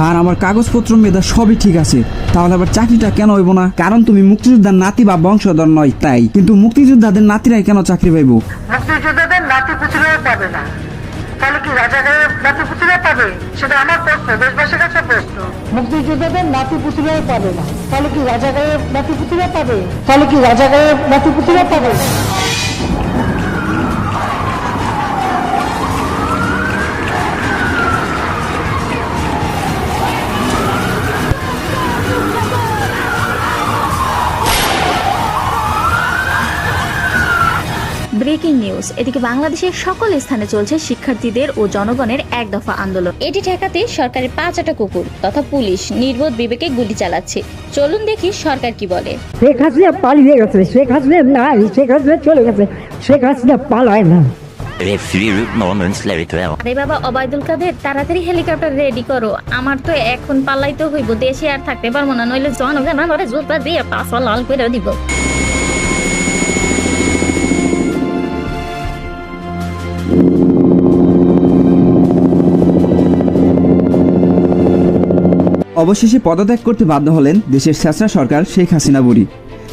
Sir আমার কাগজপত্র মেধা সবই ঠিক আছে। তাহলে আবার চাকরিটা কেন হইব না? কারণ তুমি মুক্তিযোদ্ধার নাতি বা বংশধর নয় তাই। কিন্তু মুক্তিযোদ্ধাদের নাতিরাই কেন চাকরি পাইব? মুক্তিযোদ্ধাদের নাতি পুতুলেও পাবে না। তাহলে কি রাজাগারের নাতি পুতুলে পাবে? সেটা আমার প্রশ্ন দেশবাসীর কাছে প্রশ্ন। মুক্তিযোদ্ধাদের নাতি পুতুলেও পাবে না। তাহলে কি রাজাগারের নাতি পুতুলে পাবে? তাহলে কি রাজাগারের নাতি পুতুলে পাবে? Breaking news. এদিকে বাংলাদেশের সকল স্থানে চলছে শিক্ষার্থীদের ও জনগণের এক দফা আন্দোলন। এটি ঠেকাতে সরকারের পাঁচ আটা কুকুর তথা পুলিশ নির্বোধ বিবেকে গুলি চালাচ্ছে। চলুন দেখি সরকার কি বলে। শেখ হাসিনা পালিয়ে গেছে। শেখ হাসিনা নাই। শেখ হাসিনা চলে গেছে। শেখ হাসিনা পালায় না. আরে বাবা অবায়দুল কাদের তাড়াতাড়ি হেলিকপ্টার রেডি করো। আমার তো এখন পাল্লাইতে হইব। দেশে আর থাকতে পারব না। নইলে জনগণ আমারে জুতা দিয়ে পাশা লাল করে দিব। অবশেষে পদত্যাগ করতে বাধ্য হলেন দেশের শেষরা সরকার শেখ হাসিনা বুড়ি।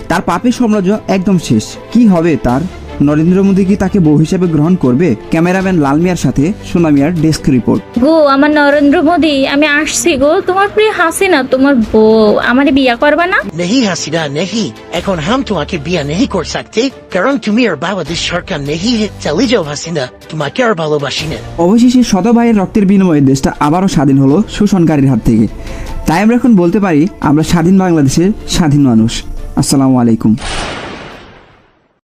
তার পাপের সাম্রাজ্য একদম শেষ। কি হবে তার? নরেন্দ্র মোদী কি তাকে বউ হিসেবে গ্রহণ করবে? ক্যামেরাম্যান লালমিয়ার সাথে সোনামিয়ার ডেস্ক রিপোর্ট। গো আমার নরেন্দ্র মোদী আমি আসছি গো। তোমার প্রিয় হাসিনা তোমার বউ আমারে বিয়া করবে না? নেহি হাসিনা নেহি। এখন হাম তোমাকে বিয়া নেহি কর সাকতে কারণ তুমি আর বাংলাদেশ সরকার নেহি চালি যাও হাসিনা তোমাকে আর ভালোবাসি না। অবশেষে শত ভাইয়ের রক্তের বিনিময়ে দেশটা আবারও স্বাধীন হলো শোষণকারীর হাত থেকে। তাই আমরা এখন বলতে পারি আমরা স্বাধীন বাংলাদেশের স্বাধীন মানুষ। আসসালামু আলাইকুম।